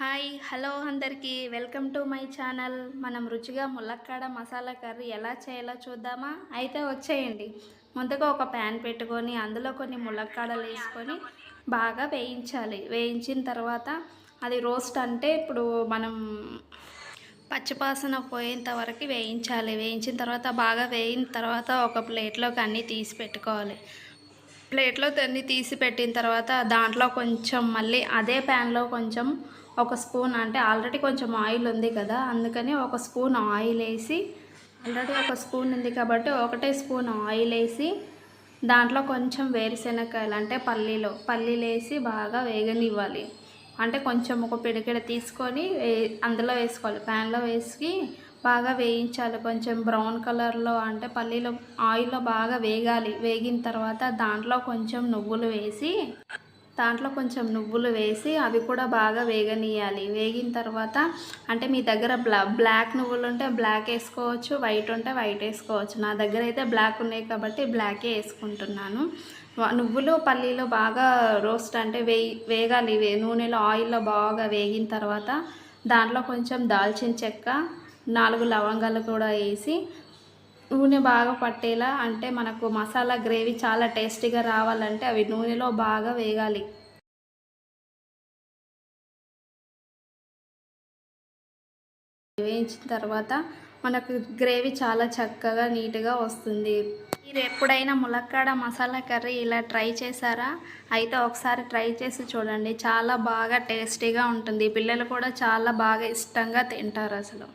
Hi hello అందరికీ. Welcome to my channel. మనం రుచిగా ములక్కాడ మసాలా కర్రీ ఎలా చేయాలో చూద్దామా? అయితే వచ్చేయండి. ముందుగా ఒక ప్యాన్ పెట్టుకొని అందులో కొన్ని ములక్కాడలు వేసుకొని బాగా వేయించాలి. వేయించిన తర్వాత అది రోస్ట్ అంటే ఇప్పుడు మనం పచ్చిపాసన పోయేంత వరకు వేయించాలి. వేయించిన తర్వాత బాగా వేయిన తర్వాత ఒక ప్లేట్లోకి అన్నీ తీసి పెట్టుకోవాలి. ప్లేట్లో అన్నీ తీసి పెట్టిన తర్వాత దాంట్లో కొంచెం మళ్ళీ అదే ప్యాన్లో కొంచెం ఒక స్పూన్ అంటే ఆల్రెడీ కొంచెం ఆయిల్ ఉంది కదా అందుకని ఒక స్పూన్ ఆయిల్ వేసి ఆల్రెడీ ఒక స్పూన్ ఉంది కాబట్టి ఒకటే స్పూన్ ఆయిల్ వేసి దాంట్లో కొంచెం వేరుశెనగకాయలు అంటే పల్లీలు పల్లీలు వేసి బాగా వేగనివ్వాలి. అంటే కొంచెం ఒక పిడికిడ తీసుకొని అందులో వేసుకోవాలి. ప్యాన్లో వేసి బాగా వేయించాలి. కొంచెం బ్రౌన్ కలర్లో అంటే పల్లీలు ఆయిల్లో బాగా వేగాలి. వేగిన తర్వాత దాంట్లో కొంచెం నువ్వులు వేసి దాంట్లో కొంచెం నువ్వులు వేసి అవి కూడా బాగా వేగనీయాలి వేగిన తర్వాత అంటే మీ దగ్గర బ్లా బ్లాక్ నువ్వులు ఉంటే బ్లాక్ వేసుకోవచ్చు వైట్ ఉంటే వైట్ వేసుకోవచ్చు. నా దగ్గర అయితే బ్లాక్ ఉన్నాయి కాబట్టి బ్లాకే వేసుకుంటున్నాను. నువ్వులు పల్లీలు బాగా రోస్ట్ అంటే వేయి వేగాలి. వే నూనెలో ఆయిల్లో బాగా వేగిన తర్వాత దాంట్లో కొంచెం దాల్చిన చెక్క నాలుగు లవంగాలు కూడా వేసి నూనె బాగా పట్టేలా అంటే మనకు మసాలా గ్రేవీ చాలా టేస్టీగా రావాలంటే అవి నూనెలో బాగా వేగాలి. వేయించిన తర్వాత మనకు గ్రేవీ చాలా చక్కగా నీట్గా వస్తుంది. మీరు ఎప్పుడైనా ములక్కాడ మసాలా కర్రీ ఇలా ట్రై చేశారా? అయితే ఒకసారి ట్రై చేసి చూడండి. చాలా బాగా టేస్టీగా ఉంటుంది. పిల్లలు కూడా చాలా బాగా ఇష్టంగా తింటారు అసలు.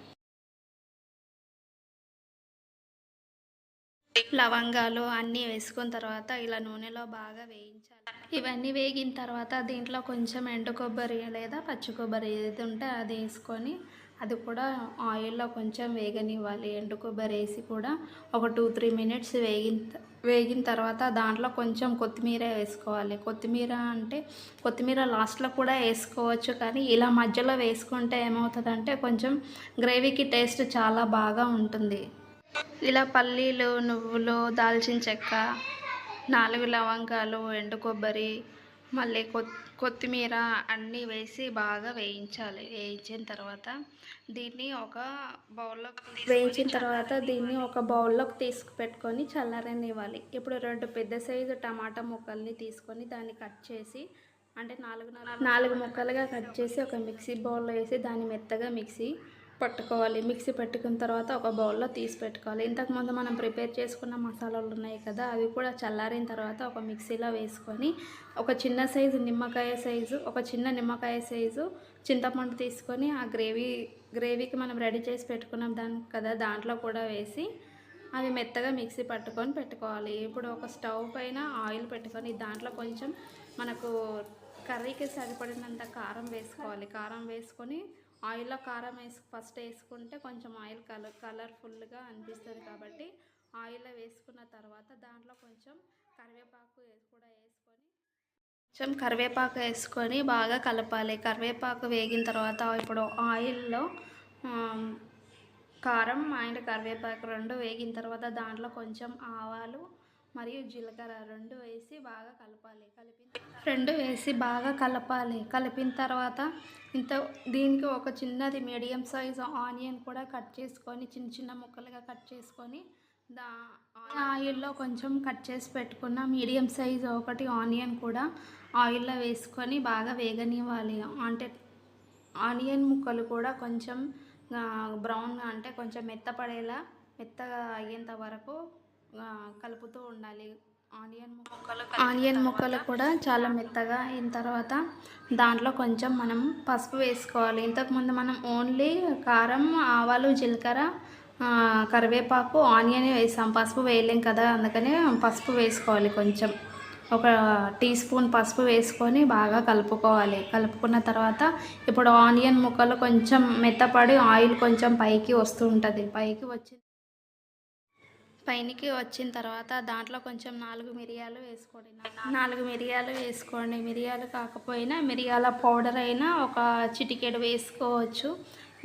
లవంగాలు అన్నీ వేసుకున్న తర్వాత ఇలా నూనెలో బాగా వేయించాలి. ఇవన్నీ వేగిన తర్వాత దీంట్లో కొంచెం ఎండు కొబ్బరి లేదా పచ్చి కొబ్బరి ఏది ఉంటే అది వేసుకొని అది కూడా ఆయిల్లో కొంచెం వేగనివ్వాలి. ఎండు కొబ్బరి వేసి కూడా ఒక టూ త్రీ మినిట్స్ వేగిన వేగిన తర్వాత దాంట్లో కొంచెం కొత్తిమీర వేసుకోవాలి. కొత్తిమీర అంటే కొత్తిమీర లాస్ట్లో కూడా వేసుకోవచ్చు కానీ ఇలా మధ్యలో వేసుకుంటే ఏమవుతుందంటే కొంచెం గ్రేవీకి టేస్ట్ చాలా బాగా ఉంటుంది. ఇలా పల్లీలు నువ్వులు దాల్చిన చెక్క నాలుగు లవంగాలు ఎండు కొబ్బరి మళ్ళీ కొత్ కొత్తిమీర అన్నీ వేసి బాగా వేయించాలి. వేయించిన తర్వాత దీన్ని ఒక బౌల్లోకి వేయించిన తర్వాత దీన్ని ఒక బౌల్లోకి తీసుకు పెట్టుకొని చల్లారనివ్వాలి. ఇప్పుడు రెండు పెద్ద సైజు టమాటా ముక్కల్ని తీసుకొని దాన్ని కట్ చేసి అంటే నాలుగు నాలుగు నాలుగు ముక్కలుగా కట్ చేసి ఒక మిక్సీ బౌల్లో వేసి దాన్ని మెత్తగా మిక్సీ పట్టుకోవాలి మిక్సీ పెట్టుకున్న తర్వాత ఒక బౌల్లో తీసి పెట్టుకోవాలి. ఇంతకుముందు మనం ప్రిపేర్ చేసుకున్న మసాలాలు ఉన్నాయి కదా అవి కూడా చల్లారిన తర్వాత ఒక మిక్సీలో వేసుకొని ఒక చిన్న సైజు నిమ్మకాయ సైజు ఒక చిన్న నిమ్మకాయ సైజు చింతపండు తీసుకొని ఆ గ్రేవీ గ్రేవీకి మనం రెడీ చేసి పెట్టుకున్నాం దాని కదా దాంట్లో కూడా వేసి అవి మెత్తగా మిక్సీ పట్టుకొని పెట్టుకోవాలి. ఇప్పుడు ఒక స్టవ్ పైన ఆయిల్ పెట్టుకొని దాంట్లో కొంచెం మనకు కర్రీకి సరిపడినంత కారం వేసుకోవాలి. కారం వేసుకొని ఆయిల్లో కారం వేసు ఫస్ట్ వేసుకుంటే కొంచెం ఆయిల్ కలర్ కలర్ఫుల్గా అనిపిస్తుంది కాబట్టి ఆయిల్లో వేసుకున్న తర్వాత దాంట్లో కొంచెం కరివేపాకు కూడా వేసుకొని కొంచెం కరివేపాకు వేసుకొని బాగా కలపాలి. కరివేపాకు వేగిన తర్వాత ఇప్పుడు ఆయిల్లో కారం అండ్ కరివేపాకు రెండు వేగిన తర్వాత దాంట్లో కొంచెం ఆవాలు మరియు జీలకర్ర రెండు వేసి బాగా కలపాలి. కలిపి రెండు వేసి బాగా కలపాలి. కలిపిన తర్వాత ఇంత దీనికి ఒక చిన్నది మీడియం సైజ్ ఆనియన్ కూడా కట్ చేసుకొని చిన్న చిన్న ముక్కలుగా కట్ చేసుకొని దా ఆయిల్లో కొంచెం కట్ చేసి పెట్టుకున్న మీడియం సైజ్ ఒకటి ఆనియన్ కూడా ఆయిల్లో వేసుకొని బాగా వేగనివ్వాలి. అంటే ఆనియన్ ముక్కలు కూడా కొంచెం బ్రౌన్గా అంటే కొంచెం మెత్తపడేలా మెత్తగా అయ్యేంత వరకు కలుపుతూ ఉండాలి. ఆనియన్ ముక్కలు ఆనియన్ ముక్కలు కూడా చాలా మెత్తగా అయిన తర్వాత దాంట్లో కొంచెం మనం పసుపు వేసుకోవాలి. ఇంతకుముందు మనం ఓన్లీ కారం ఆవాలు జీలకర్ర కరివేపాకు ఆనియన్ వేసాం. పసుపు వేయలేం కదా అందుకని పసుపు వేసుకోవాలి కొంచెం. ఒక టీ స్పూన్ పసుపు వేసుకొని బాగా కలుపుకోవాలి. కలుపుకున్న తర్వాత ఇప్పుడు ఆనియన్ ముక్కలు కొంచెం మెత్తపడి ఆయిల్ కొంచెం పైకి వస్తూ ఉంటుంది. పైకి వచ్చి పైనకి వచ్చిన తర్వాత దాంట్లో కొంచెం నాలుగు మిరియాలు వేసుకోండి. నాలుగు మిరియాలు వేసుకోండి. మిరియాలు కాకపోయినా మిరియాల పౌడర్ అయినా ఒక చిటికెడు వేసుకోవచ్చు.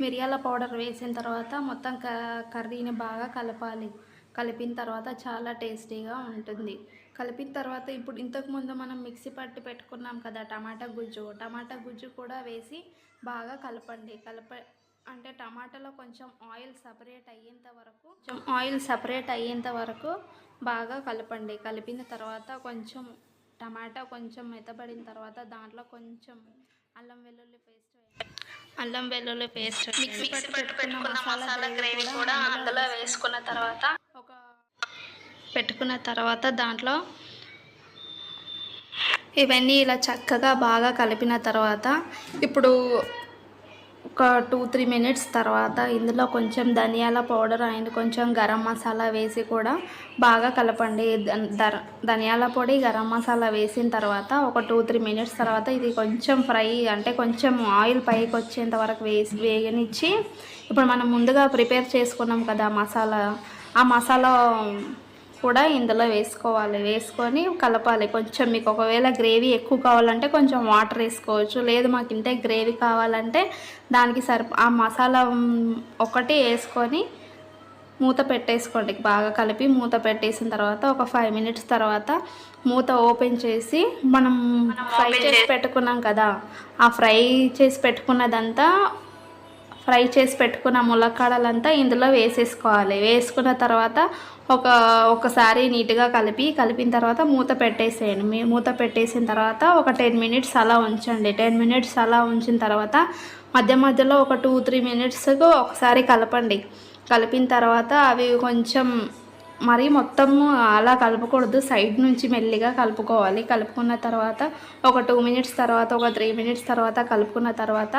మిరియాల పౌడర్ వేసిన తర్వాత మొత్తం క కర్రీని బాగా కలపాలి. కలిపిన తర్వాత చాలా టేస్టీగా ఉంటుంది. కలిపిన తర్వాత ఇప్పుడు ఇంతకుముందు మనం మిక్సీ పట్టి పెట్టుకున్నాం కదా టమాటా గుజ్జు. టమాటా గుజ్జు కూడా వేసి బాగా కలపండి. కలప అంటే టమాటాలో కొంచెం ఆయిల్ సపరేట్ అయ్యేంత వరకు కొంచెం ఆయిల్ సపరేట్ అయ్యేంత వరకు బాగా కలపండి. కలిపిన తర్వాత కొంచెం టమాటా కొంచెం మెత్తబడిన తర్వాత దాంట్లో కొంచెం అల్లం వెల్లుల్లి పేస్ట్ అల్లం వెల్లుల్లి పేస్ట్ మిక్సీ పెట్టుకున్న మసాలా గ్రేవీ కూడా అందులో వేసుకున్న తర్వాత ఒక పెట్టుకున్న తర్వాత దాంట్లో ఇవన్నీ ఇలా చక్కగా బాగా కలిపిన తర్వాత ఇప్పుడు ఒక టూ త్రీ మినిట్స్ తర్వాత ఇందులో కొంచెం ధనియాల పౌడర్ అండ్ కొంచెం గరం మసాలా వేసి కూడా బాగా కలపండి. ధర- ధనియాల పొడి గరం మసాలా వేసిన తర్వాత ఒక టూ త్రీ మినిట్స్ తర్వాత ఇది కొంచెం ఫ్రై అంటే కొంచెం ఆయిల్ పైకి వచ్చేంత వరకు వేసి వేగనిచ్చి ఇప్పుడు మనం ముందుగా ప్రిపేర్ చేసుకున్నాం కదా మసాలా. ఆ మసాలా కూడా ఇందులో వేసుకోవాలి. వేసుకొని కలపాలి. కొంచెం మీకు ఒకవేళ గ్రేవీ ఎక్కువ కావాలంటే కొంచెం వాటర్ వేసుకోవచ్చు. లేదు మాకు ఇంతే గ్రేవీ కావాలంటే దానికి సరిప ఆ మసాలా ఒకటి వేసుకొని మూత పెట్టేసుకోండి. బాగా కలిపి మూత పెట్టేసిన తర్వాత ఒక ఫైవ్ మినిట్స్ తర్వాత మూత ఓపెన్ చేసి మనం ఫ్రై చేసి పెట్టుకున్నాం కదా ఆ ఫ్రై చేసి పెట్టుకున్నదంతా ఫ్రై చేసి పెట్టుకున్న ములక్కాడలంతా ఇందులో వేసేసుకోవాలి. వేసుకున్న తర్వాత ఒక ఒకసారి నీట్గా కలిపి కలిపిన తర్వాత మూత పెట్టేసేయండి. మూత పెట్టేసిన తర్వాత ఒక టెన్ మినిట్స్ అలా ఉంచండి. టెన్ మినిట్స్ అలా ఉంచిన తర్వాత మధ్య మధ్యలో ఒక టూ త్రీ మినిట్స్కు ఒకసారి కలపండి. కలిపిన తర్వాత అవి కొంచెం మరి మొత్తము అలా కలపకూడదు. సైడ్ నుంచి మెల్లిగా కలుపుకోవాలి. కలుపుకున్న తర్వాత ఒక టూ మినిట్స్ తర్వాత ఒక త్రీ మినిట్స్ తర్వాత కలుపుకున్న తర్వాత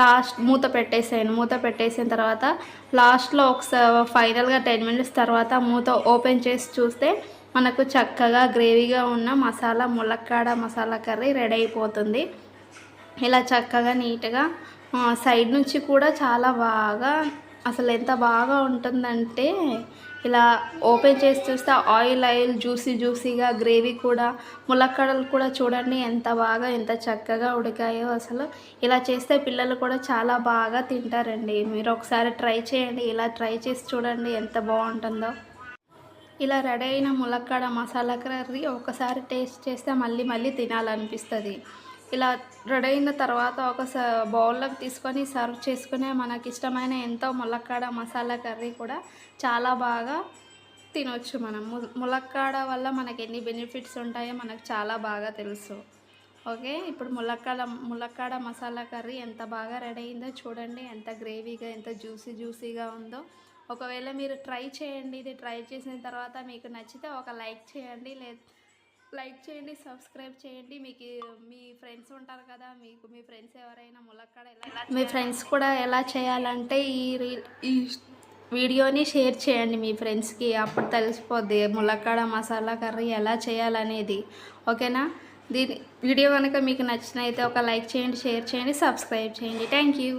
లాస్ట్ మూత పెట్టేసాను మూత పెట్టేసిన తర్వాత లాస్ట్లో ఒకసారి ఫైనల్గా టెన్ మినిట్స్ తర్వాత మూత ఓపెన్ చేసి చూస్తే మనకు చక్కగా గ్రేవీగా ఉన్న మసాలా ములక్కాడ మసాలా కర్రీ రెడీ అయిపోతుంది. ఇలా చక్కగా నీట్గా సైడ్ నుంచి కూడా చాలా బాగా అసలు ఎంత బాగా ఉంటుందంటే ఇలా ఓపెన్ చేసి చూస్తే ఆయిల్ ఆయిల్ జ్యూసీ జ్యూసీగా గ్రేవీ కూడా ములక్కడలు కూడా చూడండి ఎంత బాగా ఎంత చక్కగా ఉడికాయో అసలు. ఇలా చేస్తే పిల్లలు కూడా చాలా బాగా తింటారండి. మీరు ఒకసారి ట్రై చేయండి. ఇలా ట్రై చేసి చూడండి ఎంత బాగుంటుందో. ఇలా రెడీ అయిన ములక్కాడ మసాలా కర్రీ ఒకసారి టేస్ట్ చేస్తే మళ్ళీ మళ్ళీ తినాలనిపిస్తుంది. ఇలా రెడీ అయిన తర్వాత ఒక స బౌల్లోకి తీసుకొని సర్వ్ చేసుకునే మనకి ఇష్టమైన ఎంతో ములక్కాడ మసాలా కర్రీ కూడా చాలా బాగా తినొచ్చు మనం. ములక్కాడ వల్ల మనకి ఎన్ని బెనిఫిట్స్ ఉంటాయో మనకు చాలా బాగా తెలుసు. ఓకే? ఇప్పుడు ములక్కాడ ములక్కాడ మసాలా కర్రీ ఎంత బాగా రెడీ అయిందో చూడండి. ఎంత గ్రేవీగా ఎంత జ్యూసీ జ్యూసీగా ఉందో. ఒకవేళ మీరు ట్రై చేయండి. ఇది ట్రై చేసిన తర్వాత మీకు నచ్చితే ఒక లైక్ చేయండి. లేదు లైక్ చేయండి సబ్స్క్రైబ్ చేయండి. మీకు మీ ఫ్రెండ్స్ ఉంటారు కదా మీకు మీ ఫ్రెండ్స్ ఎవరైనా ములక్కాడ ఎలా మీ ఫ్రెండ్స్ కూడా ఎలా చేయాలంటే ఈ రీల్ ఈ వీడియోని షేర్ చేయండి మీ ఫ్రెండ్స్కి. అప్పుడు తెలిసిపోద్ది ములక్కాడ మసాలా కర్రీ ఎలా చేయాలనేది. ఓకేనా? దీని వీడియో కనుక మీకు నచ్చినైతే ఒక లైక్ చేయండి షేర్ చేయండి సబ్స్క్రైబ్ చేయండి. Thank you.